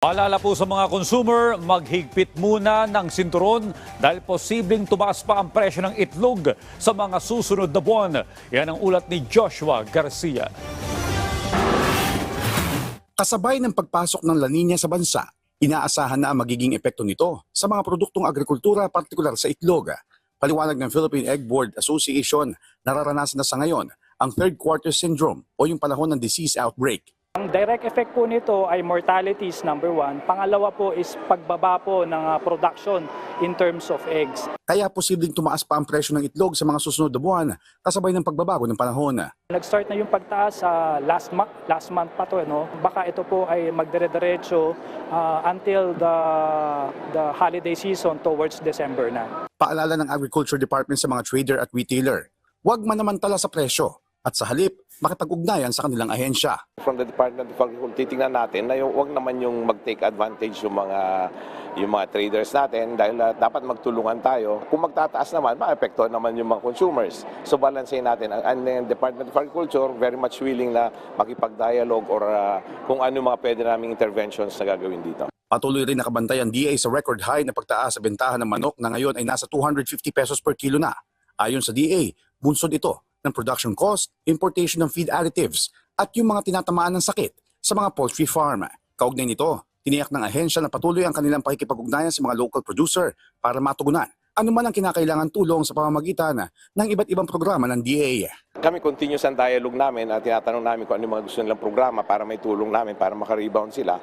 Paalala po sa mga consumer, maghigpit muna ng sinturon dahil posibleng tumaas pa ang presyo ng itlog sa mga susunod na buwan. Yan ang ulat ni Joshua Garcia. Kasabay ng pagpasok ng La Nina sa bansa, inaasahan na ang magiging epekto nito sa mga produktong agrikultura, partikular sa itlog. Paliwanag ng Philippine Egg Board Association, nararanasan na sa ngayon ang third quarter syndrome o yung panahon ng disease outbreak. Ang direct effect po nito ay mortalities number one. Pangalawa po is pagbaba po ng ah, production in terms of eggs. Kaya posibleng tumaas pa ang presyo ng itlog sa mga susunod na buwan kasabay ng pagbabago ng panahon. Nag-start na yung pagtaas sa last month, last month pa to, no? Baka ito po ay magdire-diretso ah, until the the holiday season towards December na. Paalala ng Agriculture Department sa mga trader at retailer, huwag manamantala sa presyo at sa halip makipag-ugnayan sa kanilang ahensya. From the Department of Agriculture, titingnan natin na yung, wag naman yung mag-take advantage yung mga yung mga traders natin dahil uh, dapat magtulungan tayo. Kung magtataas naman, maapektuhan naman yung mga consumers. So balansehin natin. Ang, ang Department of Agriculture very much willing na makipag-dialogue or uh, kung ano mga pwede naming interventions na gagawin dito. Patuloy rin nakabantay ang DA sa record high na pagtaas sa bentahan ng manok na ngayon ay nasa 250 pesos per kilo na. Ayon sa DA, bunsod ito ng production cost, importation ng feed additives at yung mga tinatamaan ng sakit sa mga poultry farm. Kaugnay nito, tiniyak ng ahensya na patuloy ang kanilang pakikipag-ugnayan sa mga local producer para matugunan ano man ang kinakailangan tulong sa pamamagitan ng iba't ibang programa ng DA. Kami continuous ang dialogue namin at tinatanong namin kung ano yung mga gusto nilang programa para may tulong namin para makarebound sila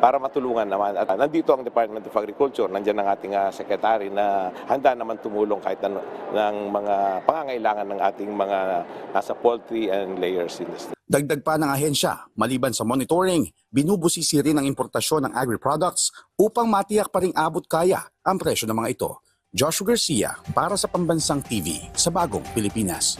para matulungan naman. At nandito ang Department of Agriculture, nandiyan ang ating uh, secretary na handa naman tumulong kahit ano, ng mga pangangailangan ng ating mga nasa poultry and layers industry. Dagdag pa ng ahensya, maliban sa monitoring, binubusisi rin ang importasyon ng agri-products upang matiyak pa rin abot kaya ang presyo ng mga ito. Joshua Garcia para sa Pambansang TV sa Bagong Pilipinas.